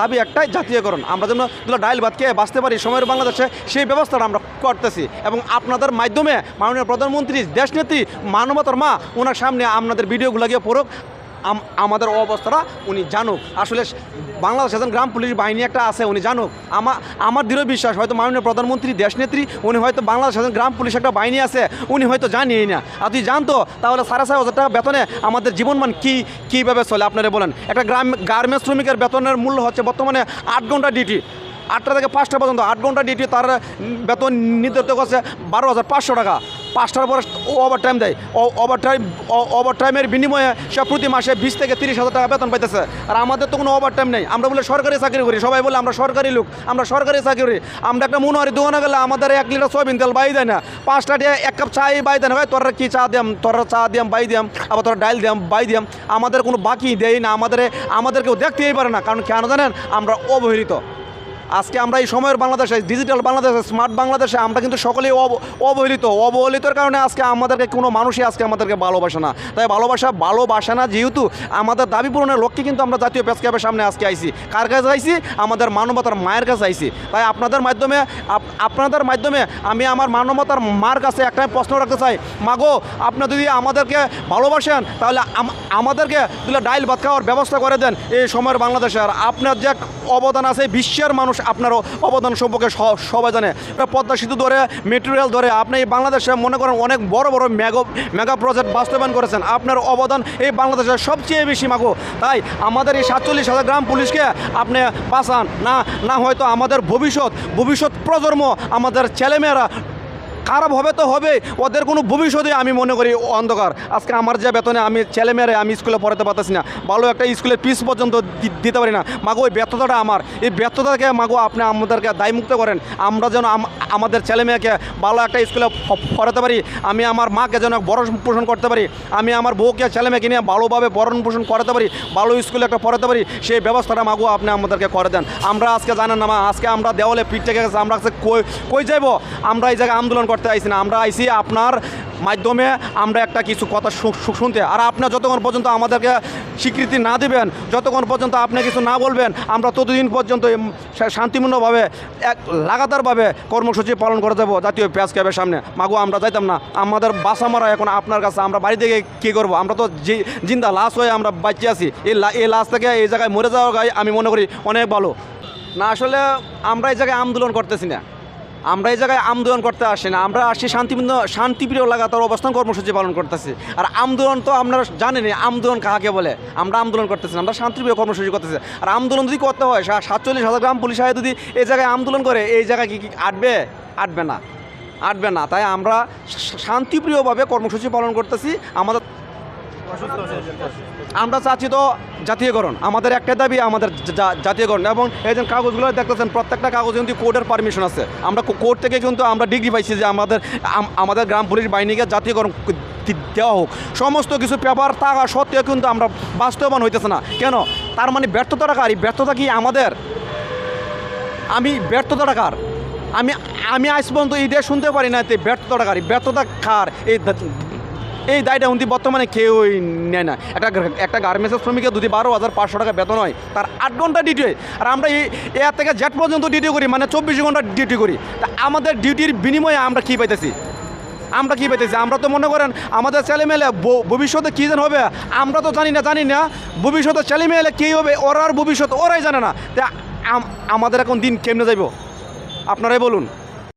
দাবি একটাই, জাতীয়করণ। আমরা যেন ডাইল ভাত খেয়ে বাঁচতে পারি সময়ের বাংলাদেশে, সেই ব্যবস্থাটা আমরা করতেছি। এবং আপনাদের মাধ্যমে মাননীয় প্রধানমন্ত্রী, দেশনেত্রী মানবতার মা, ওনার সামনে আপনাদের ভিডিওগুলো গিয়ে পড়ুক। আমাদের অবস্থাটা উনি জানুক। আসলে বাংলাদেশ এখন গ্রাম পুলিশ বাহিনী একটা আছে, উনি জানুক। আমার আমার দৃঢ় বিশ্বাস, হয়তো মাননীয় প্রধানমন্ত্রী, দেশনেত্রী, উনি হয়তো বাংলাদেশ এখন গ্রাম পুলিশ একটা বাহিনী আছে, উনি হয়তো জানিই না। আর যদি জানতো, তাহলে সাড়ে ছয় হাজার টাকা বেতনে আমাদের জীবনমান কী, কীভাবে চলে? আপনারা বলেন। একটা গ্রাম গার্মেন্টস শ্রমিকের বেতনের মূল্য হচ্ছে বর্তমানে আট ঘণ্টা ডিউটি। আটটা থেকে পাঁচটা পর্যন্ত আট ঘণ্টা ডিউটি, তার বেতন নির্ধারিত করছে বারো হাজার পাঁচশো টাকা। পাঁচটার পরে ওভার টাইম দেয়। ওভার টাইম ওভার টাইমের বিনিময়ে সে প্রতি মাসে বিশ থেকে তিরিশ হাজার টাকা বেতন পাইতেছে। আর আমাদের তো কোনো ওভার টাইম নেই। আমরা বলে সরকারি চাকরি করি। সবাই বলে আমরা সরকারি লোক, আমরা সরকারি চাকরি করি। আমরা একটা মনোহারি দোকানে গেলে আমাদের এক লিটার সয়াবিন তেল বাই দেয় না। পাঁচটা দিয়ে এক কাপ চাই বাই দেয় না। ভাই, তোরা কী চা দিয়াম? তোরা চা দিয়াম, বাই দিয়াম, আবার তোরা ডাইল দিয়াম, বাই দিয়াম। আমাদের কোনো বাকি দেয় না। আমাদের আমাদের কেউ দেখতেই পারে না। কারণ কেন জানেন? আমরা অবহেলিত। আজকে আমরা এই সময়ের বাংলাদেশে ডিজিটাল বাংলাদেশে স্মার্ট বাংলাদেশে, আমরা কিন্তু সকলেই অব- অবহেলিত। অবহেলিতর কারণে আজকে আমাদেরকে কোনো মানুষই আজকে আমাদেরকে ভালোবাসে না। তাই ভালোবাসা, ভালোবাসে না যেহেতু আমাদের দাবি পূরণের লক্ষ্যে কিন্তু আমরা জাতীয় প্রেস ক্লাবের সামনে আজকে আইছি। কার কাছে আইছি? আমাদের মানবতার মায়ের কাছে আইছি। তাই আপনাদের মাধ্যমে, আপ- আপনাদের মাধ্যমে আমি আমার মানবতার মার কাছে একটা প্রশ্ন রাখতে চাই। মাগো, আপনি যদি আমাদেরকে ভালোবাসেন, তাহলে আমাদেরকে ডাইল ভাত খাওয়ার ব্যবস্থা করে দেন এই সময়ের বাংলাদেশে। আর আপনার যে অবদান আছে, বিশ্বের মানুষ আপনারও অবদান সম্পর্কে সবাই জানে। পদ্মা সেতু ধরে মেটেরিয়াল ধরে, আপনি এই বাংলাদেশে মনে করেন অনেক বড় বড় মেগা মেগা প্রজেক্ট বাস্তবায়ন করেছেন। আপনার অবদান এই বাংলাদেশের সবচেয়ে বেশি মাগো। তাই আমাদের এই সাতচল্লিশ হাজার গ্রাম পুলিশকে আপনি বাঁচান। না না হয়তো আমাদের ভবিষ্যৎ ভবিষ্যৎ প্রজন্ম, আমাদের ছেলেমেয়েরা খারাপ হবে তো হবে, ওদের কোনো ভবিষ্যতে আমি মনে করি অন্ধকার। আজকে আমার যে বেতনে আমি ছেলেমেয়েরা আমি স্কুলে পড়াতে পারতেছি না, ভালো একটা স্কুলের পিস পর্যন্ত দিতে পারি না। মাগো ওই ব্যর্থতাটা আমার। এই ব্যর্থতাকে মাগো, আপনি আমাদেরকে দায়মুক্ত করেন। আমরা যেন আম- আমাদের ছেলেমেয়েকে ভালো একটা স্কুলে পড়াতে পারি। আমি আমার মাকে যেন বরণ পোষণ করতে পারি। আমি আমার বউকে ছেলেমেয়েকে নিয়ে ভালোভাবে বরণ পোষণ করাতে পারি, ভালো স্কুলে একটা পড়াতে পারি, সেই ব্যবস্থাটা মাগো আপনি আমাদেরকে করে দেন। আমরা আজকে জানেন না আজকে আমরা দেওয়ালে পিঠ থেকে আমরা কই কই যাইব? আমরা এই জায়গায় আন্দোলন করতে আইছি না, আমরা আইছি আপনার মাধ্যমে আমরা একটা কিছু কথা শুনতে। আর আপনার যতক্ষণ পর্যন্ত আমাদেরকে স্বীকৃতি না দিবেন, যতক্ষণ পর্যন্ত আপনি কিছু না বলবেন, আমরা ততদিন পর্যন্ত শান্তিপূর্ণভাবে এক, লাগাতারভাবে কর্মসূচি পালন করে দেবো জাতীয় পেঁয়াজ ক্যাবের সামনে। মাগো, আমরা যাইতাম না। আমাদের বাসা মারা এখন আপনার কাছে, আমরা বাড়ি থেকে কী করব? আমরা তো জিন্দা, লাশ হয়ে আমরা বাঁচিয়ে আছি। এই এই লাশ থেকে এই জায়গায় মরে যাওয়া গায়ে আমি মনে করি অনেক ভালো। না, আসলে আমরা এই জায়গায় আন্দোলন করতেছি না। আমরা এই জায়গায় আন্দোলন করতে আসি না, আমরা আসি শান্তিপূর্ণ, শান্তিপ্রিয় লাগাতার অবস্থান কর্মসূচি পালন করতেছি। আর আন্দোলন তো আপনারা জানেনই আন্দোলন কাকে বলে? আমরা আন্দোলন করতেছি আমরা শান্তিপ্রিয় কর্মসূচি করতেছি। আর আন্দোলন যদি করতে হয় সাতচল্লিশ হাজার গ্রাম পুলিশ আয় যদি এই জায়গায় আন্দোলন করে, এই জায়গায় কি কি আটবে? আটবে না। আটবে না। তাই আমরা শান্তিপ্রিয়ভাবে কর্মসূচি পালন করতেছি। আমাদের আমরা চাচ্ছি তো জাতীয়করণ। আমাদের একটা দাবি, আমাদের জাতীয়করণ। এবং এই যে কাগজগুলো দেখতেছেন, প্রত্যেকটা কাগজে কিন্তু কোর্টের পারমিশন আছে। আমরা কোর্ট থেকে কিন্তু আমরা ডিগ্রি পাইছি যে আমাদের আমাদের গ্রাম পুলিশ বাহিনীকে জাতীয়করণ দেওয়া হোক। সমস্ত কিছু পেপার থাকা সত্ত্বেও কিন্তু আমরা বাস্তবায়ন হইতেছে না। কেন? তার মানে ব্যর্থতাটা কার? এই ব্যর্থতা কি আমাদের? আমি, ব্যর্থতাটা কার? আমি আমি আজ পর্যন্ত এই দিয়ে শুনতে পারি না যে ব্যর্থতাটা কার? ব্যর্থতা কার? এই এই দায়টা উনি বর্তমানে কেউই নেয় না। একটা একটা গার্মেন্টসের শ্রমিকের যদি বারো হাজার পাঁচশো টাকা বেতন হয়, তার আট ঘণ্টা ডিউটি হয়। আর আমরা এই এর থেকে জেট পর্যন্ত ডিউটি করি মানে চব্বিশ ঘণ্টা ডিউটি করি। তা আমাদের ডিউটির বিনিময়ে আমরা কী পাইতেছি? আমরা কী পাইতেছি? আমরা তো মনে করেন আমাদের ছেলেমেয়েলে ভবিষ্যতে কী যেন হবে, আমরা তো জানি না জানি না ভবিষ্যতে ছেলেমেয়েলে কী হবে, ওরার ভবিষ্যৎ ওরাই জানে না। তা আমাদের এখন দিন কেমনে যাইব? আপনারাই বলুন।